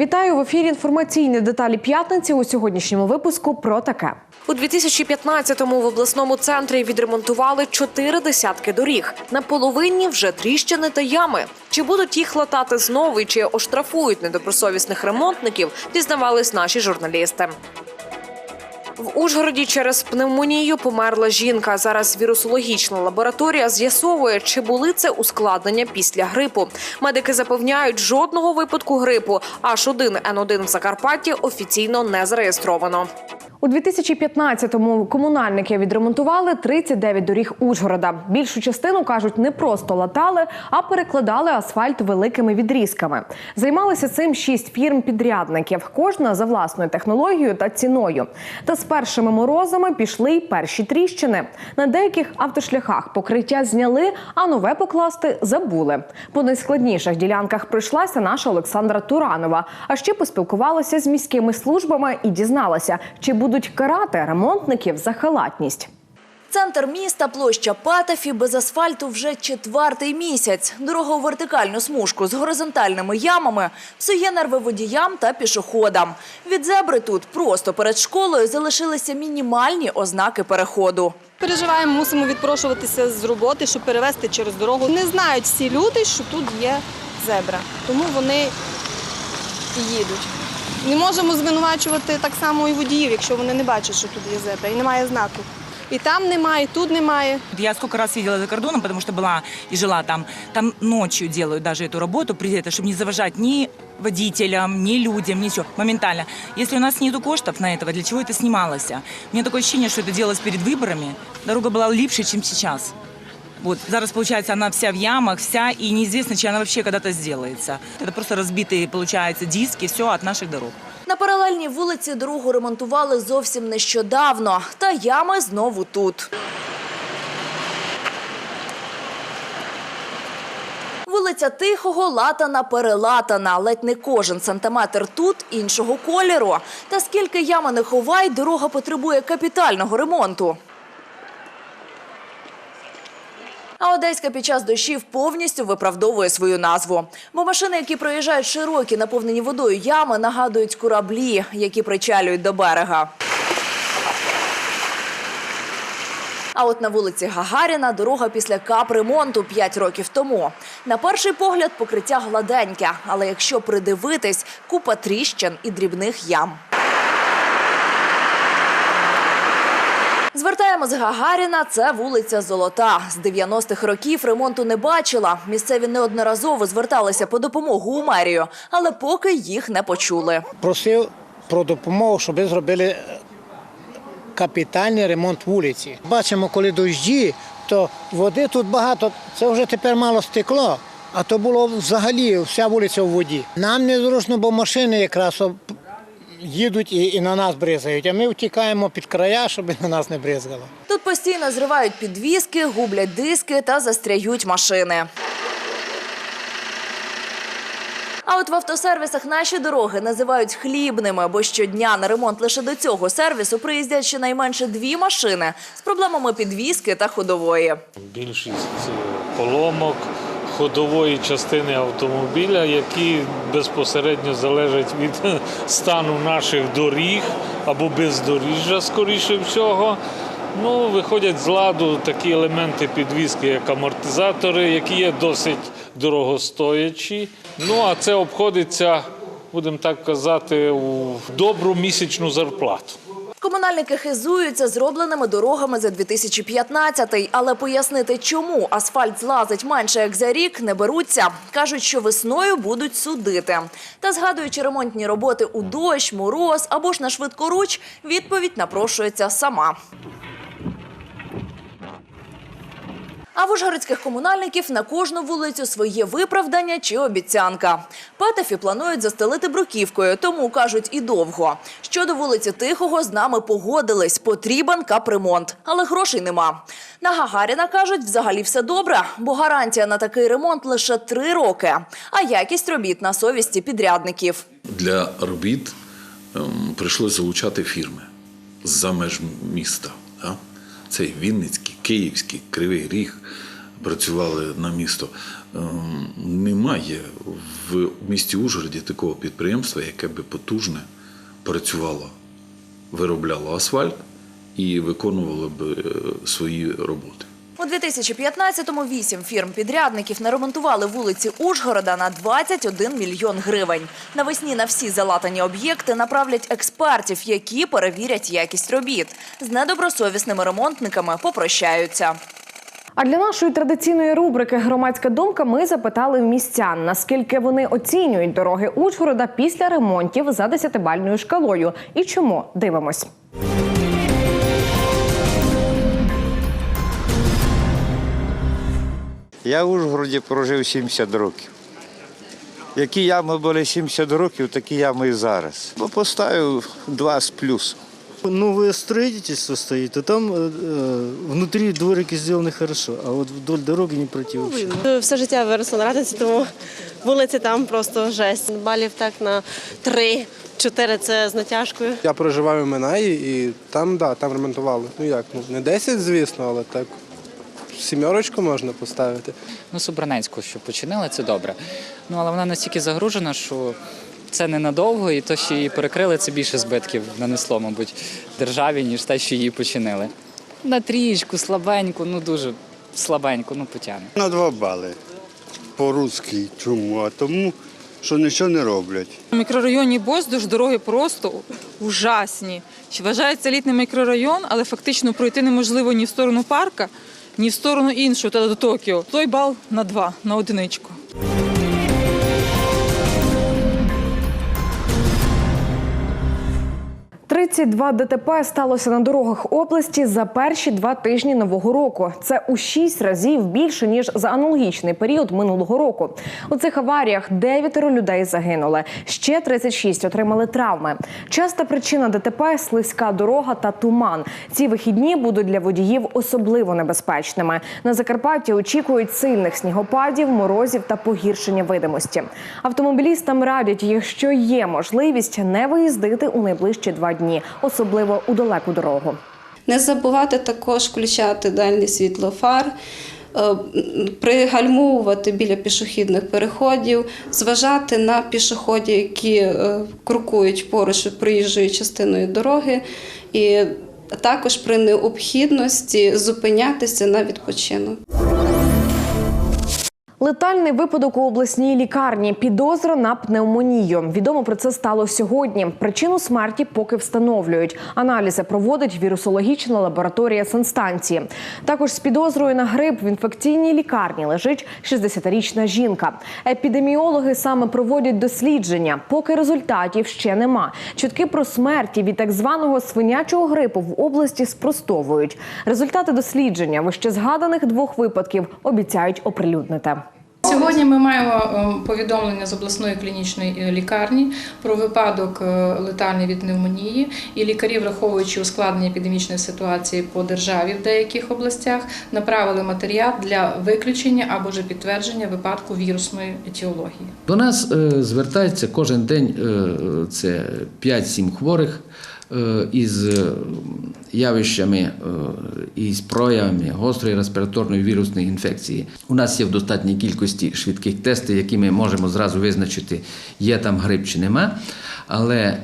Вітаю в ефірі. Інформаційні деталі п'ятниці у сьогоднішньому випуску про таке. У 2015-му в обласному центрі відремонтували чотири десятки доріг. На половині вже тріщини та ями. Чи будуть їх латати знову і чи оштрафують недобросовісних ремонтників? Дізнавались наші журналісти. В Ужгороді через пневмонію померла жінка. Зараз вірусологічна лабораторія з'ясовує, чи були це ускладнення після грипу. Медики запевняють, жодного випадку грипу Аж 1 Н1 в Закарпатті офіційно не зареєстровано. У 2015-му комунальники відремонтували 39 доріг Ужгорода. Більшу частину кажуть, не просто латали, а перекладали асфальт великими відрізками. Займалися цим шість фірм-підрядників, кожна за власною технологією та ціною. Та з першими морозами пішли й перші тріщини. На деяких автошляхах покриття зняли, а нове покласти забули. По найскладніших ділянках прийшлася наша Олександра Туранова. А ще поспілкувалася з міськими службами і дізналася, чи будуть карати ремонтників за халатність. Центр міста, площа Патефі, без асфальту вже четвертий місяць. Дорога у вертикальну смужку з горизонтальними ямами псує нерви водіям та пішоходам. Від зебри тут просто перед школою залишилися мінімальні ознаки переходу. Переживаємо, мусимо відпрошуватися з роботи, щоб перевезти через дорогу. Не знають всі люди, що тут є зебра, тому вони і їдуть. Не можемо звинувачувати так само і водіїв, якщо вони не бачать, що тут є зебра, і немає знаку. І там немає, і тут немає. Я сколько раз ездила за кордоном, потому что была и жила там. Там ночью делают даже эту работу, при этом, чтобы не заважать ни водителям, ни людям, ничего. Моментально. Если у нас нету коштов на этого, для чего это снималось? У меня такое ощущение, что это делалось перед выборами. Дорога была липше, чем сейчас. Вот, зараз, получается, она вся в ямах, вся, и неизвестно, чи она вообще когда-то сделается. Это просто разбитые, получается, диски, все от наших дорог. На паралельній вулиці дорогу ремонтували зовсім нещодавно. Та ями знову тут. Вулиця Тихого латана перелатана. Ледь не кожен сантиметр тут іншого кольору. Та скільки ями не ховай, дорога потребує капітального ремонту. А Одеська під час дощів повністю виправдовує свою назву. Бо машини, які проїжджають широкі, наповнені водою ями, нагадують кораблі, які причалюють до берега. А от на вулиці Гагаріна дорога після капремонту 5 років тому. На перший погляд покриття гладеньке, але якщо придивитись, купа тріщин і дрібних ям. Звертаємо з Гагаріна. Це вулиця Золота. З 90-х років ремонту не бачила. Місцеві неодноразово зверталися по допомогу у мерію, але поки їх не почули. просив про допомогу, щоб зробили капітальний ремонт вулиці. Бачимо, коли дощі, то води тут багато. Це вже тепер мало стекло, а то було взагалі вся вулиця в воді. Нам незручно, бо машини якраз їдуть і, і на нас бризають, а ми втікаємо під края, щоб на нас не бризгало. Тут постійно зривають підвіски, гублять диски та застряють машини. А от в автосервісах наші дороги називають хлібними, бо щодня на ремонт лише до цього сервісу приїздять щонайменше дві машини з проблемами підвіски та ходової. більшість е, поломок ходової частини автомобіля, які безпосередньо залежать від стану наших доріг або бездоріжжя, скоріше всього. Ну, виходять з ладу такі елементи підвізки, як амортизатори, які є досить дорогостоячі. Ну, а це обходиться, будемо так казати, у добру місячну зарплату. Комунальники хизуються зробленими дорогами за 2015-й, але пояснити, чому асфальт злазить менше як за рік, не беруться. Кажуть, що весною будуть судити. Та згадуючи ремонтні роботи у дощ, мороз або ж на швидкоруч, відповідь напрошується сама. А в ужгородських комунальників на кожну вулицю своє виправдання чи обіцянка. Петефі планують застелити бруківкою, тому кажуть і довго. Щодо вулиці Тихого з нами погодились. Потрібен капремонт, але грошей нема. На Гагаріна кажуть, взагалі все добре, бо гарантія на такий ремонт лише три роки, а якість робіт на совісті підрядників. Для робіт ем, прийшлося залучати фірми з-за меж міста. Да? Це і Вінницький, Київський, Кривий Ріг, працювали на місто. Ем, Немає в місті Ужгороді такого підприємства, яке би потужне працювало, виробляло асфальт і виконувало б е, свої роботи. У 2015-му вісім фірм-підрядників наремонтували вулиці Ужгорода на 21 мільйон гривень. Навесні на всі залатані об'єкти направлять експертів, які перевірять якість робіт. З недобросовісними ремонтниками попрощаються. А для нашої традиційної рубрики Громадська думка ми запитали містян, наскільки вони оцінюють дороги Ужгорода після ремонтів за десятибальною шкалою. І чому дивимось. Я в Ужгороді прожив 70 років. Які ями були 70 років, такі ями і зараз. Бо поставив два з плюсом. Новое строительство стоит, и там э, э, внутри дворики сделаны хорошо, а вот вдоль дороги не пройти вообще. Все життя виросло на радиці, тому вулиці там просто жесть. Балів так на три, чотири це з натяжкою. Я проживаю в Минаї і там, да, там ремонтували. Ну як, ну не 10, звісно, але так сімерочку можна поставити. Ну, Собранецьку, що починили, це добре. Ну, але вона настільки загружена, що це ненадовго, і то, що її перекрили, це більше збитків нанесло, мабуть, державі, ніж те, що її починили. На трієчку, слабеньку, ну дуже слабеньку, ну потягне. На два бали по-русски. Чому? А тому, що нічого не роблять. У мікрорайоні Боздуж дороги просто ужасні. Чи вважається елітний мікрорайон, але фактично пройти неможливо ні в сторону парка, ні в сторону іншого, та до Токіо. Той бал на два, на одиничку. – 32 ДТП сталося на дорогах області за перші два тижні нового року. Це у шість разів більше ніж за аналогічний період минулого року. У цих аваріях дев'ятеро людей загинули. Ще 36 отримали травми. Часта причина ДТП – слизька дорога та туман. Ці вихідні будуть для водіїв особливо небезпечними. На Закарпатті очікують сильних снігопадів, морозів та погіршення видимості. Автомобілістам радять, якщо є можливість, не виїздити у найближчі два дні, особливо у далеку дорогу. Не забувати також включати дальні світло фар. е, Пригальмовувати біля пішохідних переходів, зважати на пішоходів, які е, крокують поруч проїжджою частиною дороги, і також при необхідності зупинятися на відпочинок. Летальний випадок у обласній лікарні. Підозра на пневмонію. Відомо про це стало сьогодні. Причину смерті поки встановлюють. Аналізи проводить вірусологічна лабораторія санстанції. Також з підозрою на грип в інфекційній лікарні лежить 60-річна жінка. Епідеміологи саме проводять дослідження. Поки результатів ще нема. Чутки про смерті від так званого свинячого грипу в області спростовують. Результати дослідження вище згаданих двох випадків обіцяють оприлюднити. Сьогодні ми маємо ем, повідомлення з обласної клінічної е, лікарні про випадок е, летальний від пневмонії, і лікарі, враховуючи ускладнення епідемічної ситуації по державі в деяких областях, направили матеріал для виключення або ж підтвердження випадку вірусної етіології. До нас е, звертається кожен день е, це 5-7 хворих е, із е, явищами е, і з проявами гострої респіраторної вірусної інфекції. У нас є в достатній кількості швидких тестів, які ми можемо зразу визначити, є там грип чи нема. Але е,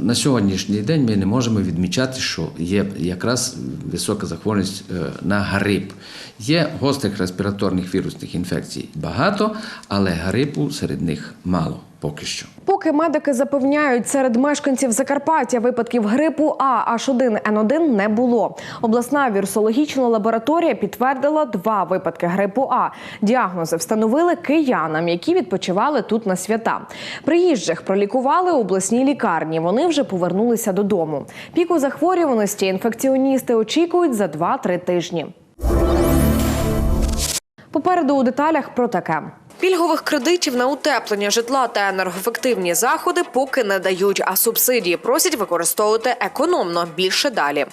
на сьогоднішній день ми не можемо відмічати, що є якраз висока захворюваність е, на грип. Є гострих респіраторних вірусних інфекцій багато, але грипу серед них мало поки що. Поки медики запевняють, серед мешканців Закарпаття випадків грипу А H1N1 не було. Обласна вірусологічна лабораторія підтвердила два випадки грипу А. Діагнози встановили киянам, які відпочивали тут на свята. Приїжджих пролікували у обласній лікарні. Вони вже повернулися додому. Піку захворюваності інфекціоністи очікують за 2-3 тижні. Попереду у деталях про таке. Пільгових кредитів на утеплення житла та енергоефективні заходи поки не дають, а субсидії просять використовувати економно більше далі.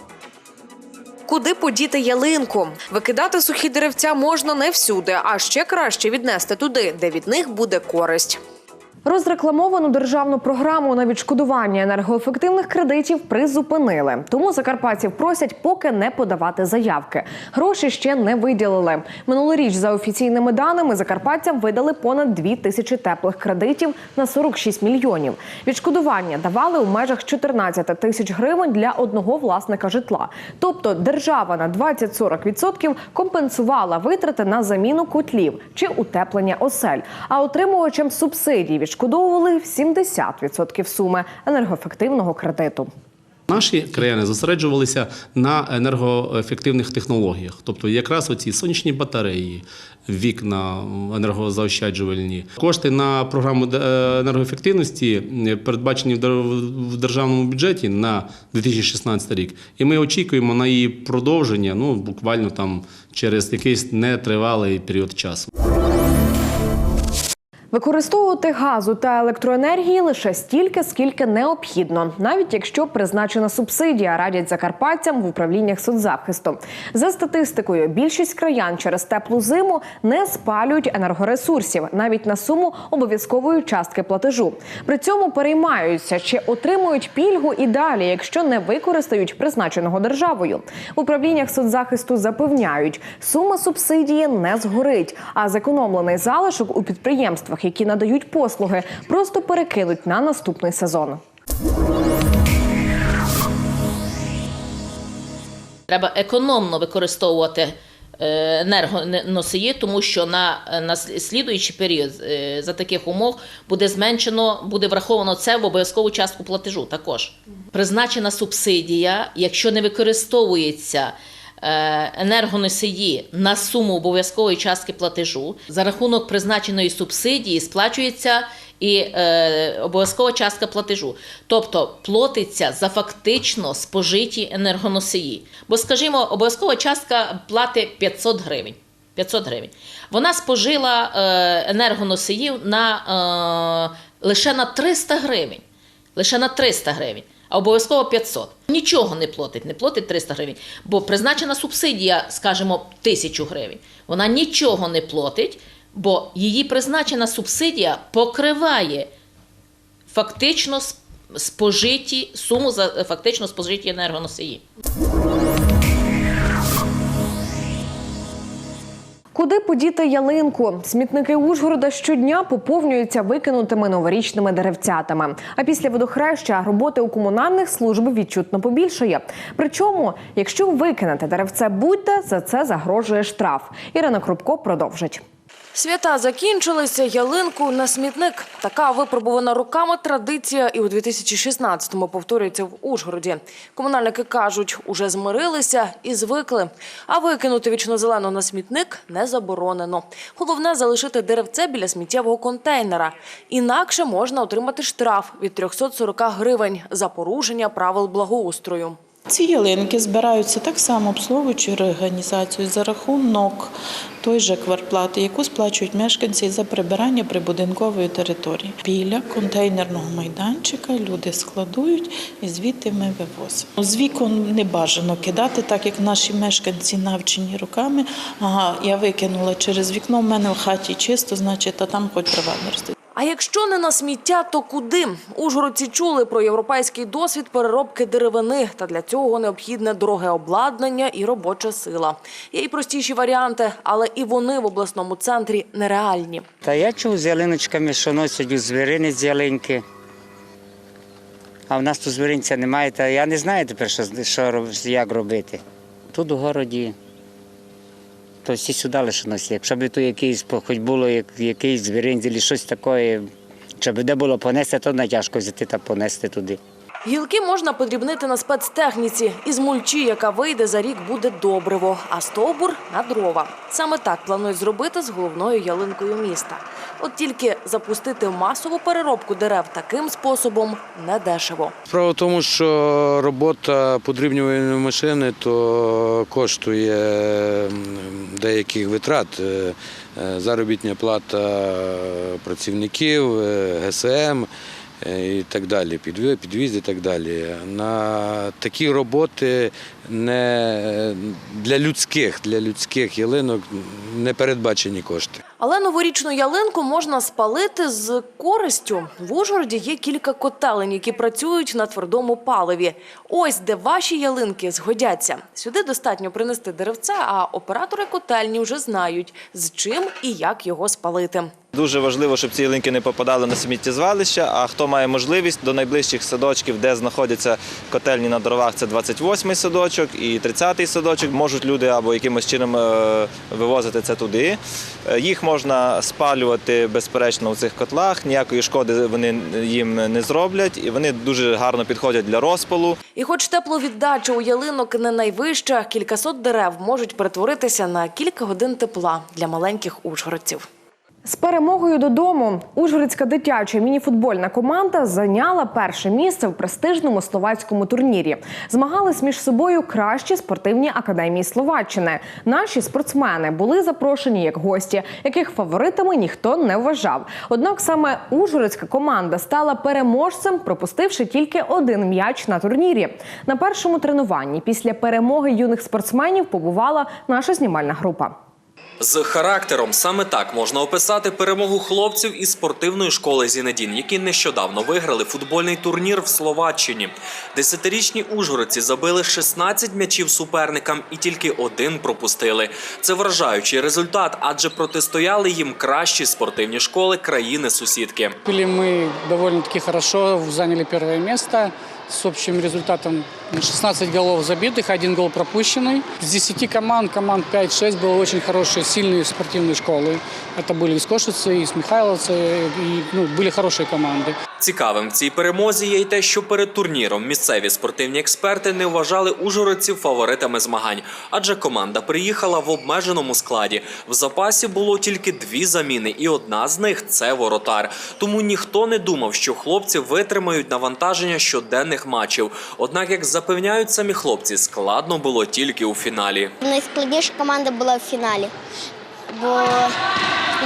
Куди подіти ялинку? Викидати сухі деревця можна не всюди, а ще краще віднести туди, де від них буде користь. Розрекламовану державну програму на відшкодування енергоефективних кредитів призупинили. Тому закарпатців просять поки не подавати заявки. Гроші ще не виділили. Минулоріч, за офіційними даними, закарпатцям видали понад 2 тисячі теплих кредитів на 46 мільйонів. Відшкодування давали у межах 14 тисяч гривень для одного власника житла. Тобто держава на 20-40% компенсувала витрати на заміну котлів чи утеплення осель. А отримувачам субсидій відшкодовували 70% суми енергоефективного кредиту. Наші краяни зосереджувалися на енергоефективних технологіях, тобто якраз оці сонячні батареї, вікна енергозаощаджувальні. Кошти на програму енергоефективності е, передбачені в державному бюджеті на 2016 рік. І ми очікуємо на її продовження ну, буквально там через якийсь нетривалий період часу. Використовувати газу та електроенергії лише стільки, скільки необхідно, навіть якщо призначена субсидія, радять закарпатцям в управліннях соцзахисту. За статистикою, більшість краян через теплу зиму не спалюють енергоресурсів навіть на суму обов'язкової частки платежу. При цьому переймаються, чи отримують пільгу і далі, якщо не використають призначеного державою. В управліннях соцзахисту запевняють, сума субсидії не згорить, а зекономлений залишок у підприємствах, які надають послуги, просто перекинуть на наступний сезон. Треба економно використовувати е, енергоносії, тому що на, на слідуючий період е, за таких умов буде зменшено, буде враховано це в обов'язкову частку платежу також. Призначена субсидія, якщо не використовується енергоносії на суму обов'язкової частки платежу, за рахунок призначеної субсидії сплачується і е, обов'язкова частка платежу. Тобто платиться за фактично спожиті енергоносії. Бо, скажімо, обов'язкова частка плати 500 гривень. 500 гривень. Вона спожила е, енергоносіїв на, е, лише на 300 гривень. Лише на 300 гривень. А обов'язково 500. Нічого не платить, не платить 300 гривень. Бо призначена субсидія, скажімо, 1000 гривень. Вона нічого не платить, бо її призначена субсидія покриває фактично спожиті суму за фактично спожиті енергоносії. Куди подіти ялинку? Смітники Ужгорода щодня поповнюються викинутими новорічними деревцятами. А після водохреща роботи у комунальних служб відчутно побільшає. Причому, якщо викинете деревце будь-де, за це загрожує штраф. Ірина Крупко продовжить. Свята закінчилися, ялинку на смітник. Така випробувана роками традиція і у 2016-му повторюється в Ужгороді. Комунальники кажуть, уже змирилися і звикли. А викинути вічнозелену на смітник не заборонено. Головне залишити деревце біля сміттєвого контейнера. Інакше можна отримати штраф від 340 гривень за порушення правил благоустрою. Ці ялинки збираються так само обслуговуючою організацією за рахунок той же квартплати, яку сплачують мешканці за прибирання прибудинкової території. Біля контейнерного майданчика люди складують і звідти ми вивозимо. З вікон не бажано кидати, так як наші мешканці навчені руками. Ага, я викинула через вікно, в мене в хаті чисто, значить, а там хоч трава не росте. А якщо не на сміття, то куди? Ужгородці чули про європейський досвід переробки деревини, та для цього необхідне дороге обладнання і робоча сила. Є і простіші варіанти, але і вони в обласному центрі нереальні. Та я чув з ялиночками, що носять у звіринець ялинки. А в нас тут звіринця немає, та я не знаю тепер, що, що як робити. Тут у городі, то всі сюди лише носять. Якщо б тут якийсь, хоч було як, якийсь звіринці, щось таке, щоб де було понести, то не тяжко взяти та понести туди. Гілки можна подрібнити на спецтехніці. Із мульчі, яка вийде за рік, буде добриво, а стовбур на дрова. Саме так планують зробити з головною ялинкою міста. От тільки запустити масову переробку дерев таким способом недешево. Справа в тому, що робота подрібнювальної машини то коштує деяких витрат. Е, е, Заробітня плата працівників, е, ГСМ і так далі, підвіз, і так далі. На такі роботи не для людських, для людських ялинок не передбачені кошти. Але новорічну ялинку можна спалити з користю. В Ужгороді є кілька котелень, які працюють на твердому паливі. Ось де ваші ялинки згодяться. Сюди достатньо принести деревце, а оператори котельні вже знають, з чим і як його спалити. Дуже важливо, щоб ці ялинки не попадали на сміттєзвалище. А хто має можливість до найближчих садочків, де знаходяться котельні на дровах, це 28-й садочок і 30-й садочок. Можуть люди або якимось чином е, вивозити це туди. Е, Їх можна спалювати безперечно у цих котлах. Ніякої шкоди вони їм не зроблять, і вони дуже гарно підходять для розпалу. І хоч тепловіддача у ялинок не найвища, кількасот дерев можуть перетворитися на кілька годин тепла для маленьких ужгородців. З перемогою додому Ужгородська дитяча мініфутбольна команда зайняла перше місце в престижному словацькому турнірі. Змагались між собою кращі спортивні академії Словаччини. Наші спортсмени були запрошені як гості, яких фаворитами ніхто не вважав. Однак саме Ужгородська команда стала переможцем, пропустивши тільки один м'яч на турнірі. На першому тренуванні після перемоги юних спортсменів побувала наша знімальна група. З характером саме так можна описати перемогу хлопців із спортивної школи Зінедін, які нещодавно виграли футбольний турнір в Словаччині. Десятирічні ужгородці забили 16 м'ячів суперникам і тільки один пропустили. Це вражаючий результат, адже протистояли їм кращі спортивні школи країни-сусідки. Были мы довольно-таки хорошо, заняли первое место с общим результатом 16 голов забитых, один гол пропущенный. С 10 команд, команд 5-6 было очень хорошие, сильные спортивные школы. Это были из Кошицы, из Михайловцы, и ну, были хорошие команды. Цікавим в цій перемозі є й те, що перед турніром місцеві спортивні експерти не вважали ужгородців фаворитами змагань, адже команда приїхала в обмеженому складі. В запасі було тільки дві заміни, і одна з них це воротар. Тому ніхто не думав, що хлопці витримають навантаження щоденних матчів. Однак, як запевняють самі хлопці, складно було тільки у фіналі. Найскладніша команда була в фіналі, бо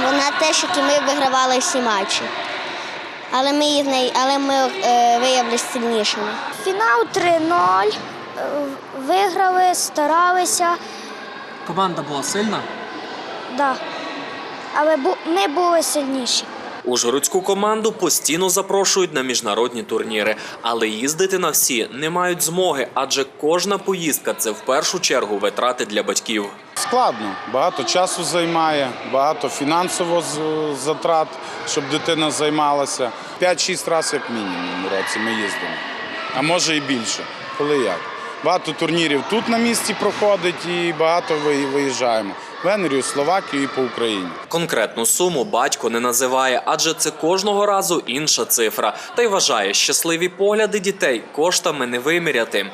вона теж, як і ми вигравали всі матчі. Але ми, їх не- але ми е, виявилися сильнішими. Фінал 3-0. Виграли, старалися. Команда була сильна. Да. Але ми були сильніші. Ужгородську команду постійно запрошують на міжнародні турніри, але їздити на всі не мають змоги, адже кожна поїздка це в першу чергу витрати для батьків. Складно, багато часу займає, багато фінансово затрат, щоб дитина займалася. 5-6 разів як мінімум році ми їздимо, а може і більше, коли як. Багато турнірів тут на місці проходить і багато ви- виїжджаємо. В Венгрію, Словакію і по Україні. Конкретну суму батько не називає, адже це кожного разу інша цифра. Та й вважає, щасливі погляди дітей коштами не виміряти.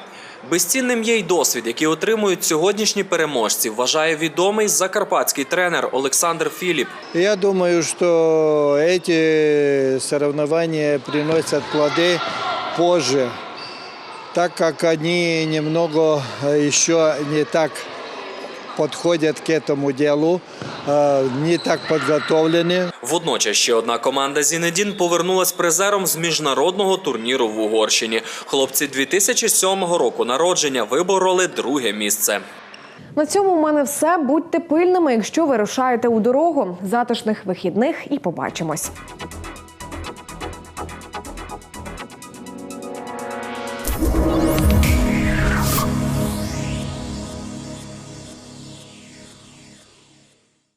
Безцінним є й досвід, який отримують сьогоднішні переможці, вважає відомий закарпатський тренер Олександр Філіп. Я думаю, что эти соревнования приносят плоды позже, так как они немного э, еще не так подходят к этому делу, э, не так подготовлены. Водночас ще одна команда Зінедін повернулась призером з міжнародного турніру в Угорщині. Хлопці 2007 року народження вибороли друге місце. На цьому у мене все. Будьте пильними, якщо ви рушаєте у дорогу. Затишних вихідних і побачимось.